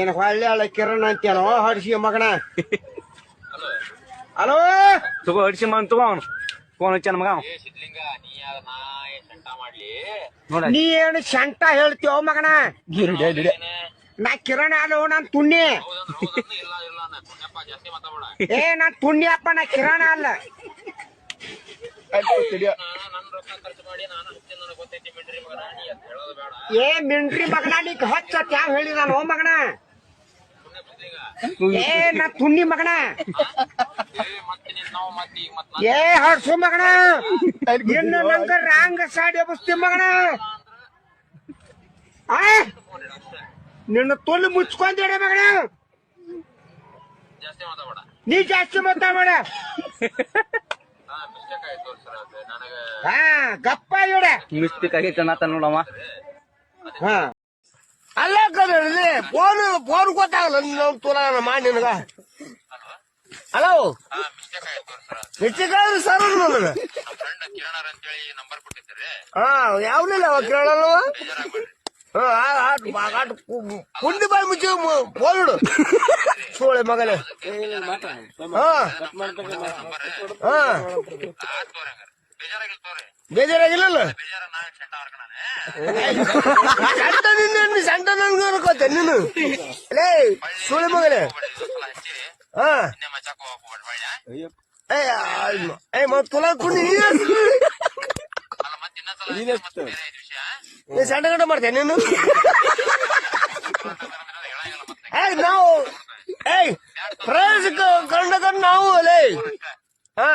ಏನ್ ಹೊಳ್ಳೆ ಅಲ್ಲ ಕಿರಣ್ ಅಂತೇನೋ ಹಡ್ಸಿ ಮಗನ. ಹಲೋ. ತಗೋ ಅಡಿಸಿ ಮಗನ್ ತಗೋ ಅವನು. ಫೋನ್ ಹಚ್ಚ ಮಗ ನೀ ಏನ್ ಸಂಟ ಮಾಡ್ಲಿ? ನೋಡ. ನೀ ಏನು ಶಂಟ ಹೇಳ್ತೀವ ಮಗನ? ನಾ ಕಿರಣ್ ಅಲ್ಲೋ ನಾನ್ ತುಣ್ಣಿ. ಏ ನಾನ್ ತುಣ್ಣಿಯಪ್ಪ ನಾ ಕಿರಣ ಅಲ್ಲ. ಏ ಮಿಂಟ್ರಿ ಮಗನ ನೀ ಹಚ್ಚ ಯಾವ ಹೇಳಿ ನಾನು ಮಗನ? ಏ ನಾ ತುಣ್ಣಿ ಮಗಣ ಏ ಹಡ್ಸು ಮಗಣ ಇನ್ನು ನಂಗ ರಾಂಗ್ ಸಾಡಿ ಎಬ್ಬಿಸ್ತಿ ಮಗಣ ಆ ನಿನ್ನ ತೊಲ್ಲು ಮುಚ್ಕೊಂಡಿರ ಮಗಣ ನೀ ಜಾಸ್ತಿ ಮಾತಾಡ ಹಾ ಹಾ ಗಪ್ಪ ಇಡ. ಮಿಸ್ಟೇಕ್ ಆಗೈತೆ ನಾತ ನೋಡಮ್ಮ. ಹಾ. ಅಲ್ಲ ಫೋನ್ ಫೋನ್ ಗೊತ್ತಾಗಲ್ಲ ನಾವು ತುಲ ಮಾ ನಿನಗ. ಹಲೋ ಹಾ ಮಿಸ್ಟೇಕ್ ಆಯ್ತು ಸರ್ ನನಗ. ಹಾ ಯಾವ್ದಿಲ್ಲ ಅವ ಕೇಳಲ್ವ ಕುಂಡಿ ಬಾಯಿ ಮುಚ್ಚಿ ಫೋನ್ ಇಡು. ಸೋಳೆ ಮಗನೇ. ಹಾ. ಹಾ. ಬೇಜಾರಾಗಿಲ್ಲಲ್ಲ? ವರ್ಕ ನಾನು ಲೇ ಸುಳಿ ಮಗನೇ ಹಾ ಏ ಮತ್ ಕುಂಡಿ ನೀ ಸಣ್ಣ ಗಂಡ ಮಾಡ್ತೇನೆ ನೀನು ಏಯ್ ನಾವು ಏಯ್ ಫ್ರೆಂಡ್ಸ್ ಕಂಡ ನಾವು ಲೇ ಹಾ